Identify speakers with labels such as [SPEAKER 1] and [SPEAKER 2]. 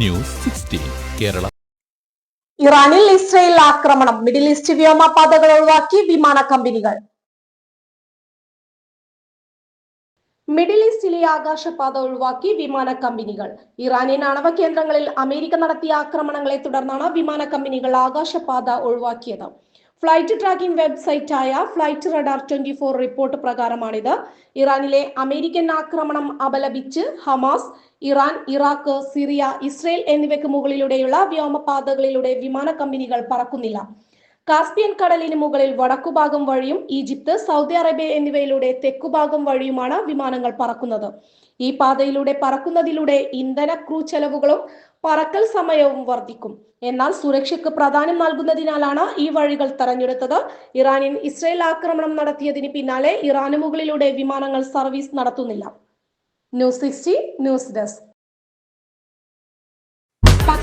[SPEAKER 1] News sixteen Kerala.
[SPEAKER 2] ഇറാനിൽ Israel ആക്രമണം middle east വ്യോമപാതകൾ ഒഴിവാക്കി വിമാന കമ്പനികൾ. മിഡിൽ ഈസ്റ്റിലെ ആകാശപാത ഒഴിവാക്കി വിമാന കമ്പനികൾ. ഇറാനിയൻ ആണവ കേന്ദ്രങ്ങളിൽ അമേരിക്ക നടത്തിയ ആക്രമണങ്ങളെ തുടർന്നാണ് വിമാന കമ്പനികൾ ആകാശപാത ഒഴിവാക്കിയത്. Flight tracking വെബ്സൈറ്റായ flight radar twenty four report പ്രകാരമാണിത്. ഇറാനിലെ അമേരിക്കൻ ആക്രമണം അപലപിച്ച് Hamas Iran Iraq Syria Israel എന്നിവയ്ക്ക് മുകളിലൂടെയുള്ള വ്യോമപാതകളിലൂടെ വിമാന കമ്പനികൾ പറക്കുന്നില്ല. കാസ്പിയൻ കടലിന് മുകളിൽ വടക്കുഭാഗം വഴിയും ഈജിപ്ത് സൗദി അറേബ്യ എന്നിവയിലൂടെ തെക്കുഭാഗം വഴിയുമാണ് വിമാനങ്ങൾ പറക്കുന്നത്. ഈ പാതയിലൂടെ പറക്കുന്നതിലൂടെ ഇന്ധന ക്രൂ ചെലവുകളും പറക്കൽ സമയവും വർദ്ധിക്കും. എന്നാൽ സുരക്ഷയ്ക്ക് പ്രാധാന്യം നൽകുന്നതിനാലാണ് ഈ വഴികൾ തെരഞ്ഞെടുത്തത്. ഇറാനിൽ ഇസ്രയേൽ ആക്രമണം നടത്തിയതിന് പിന്നാലെ ഇറാന് മുകളിലൂടെ വിമാനങ്ങൾ സർവീസ് നടത്തുന്നില്ല. News sixty news desk.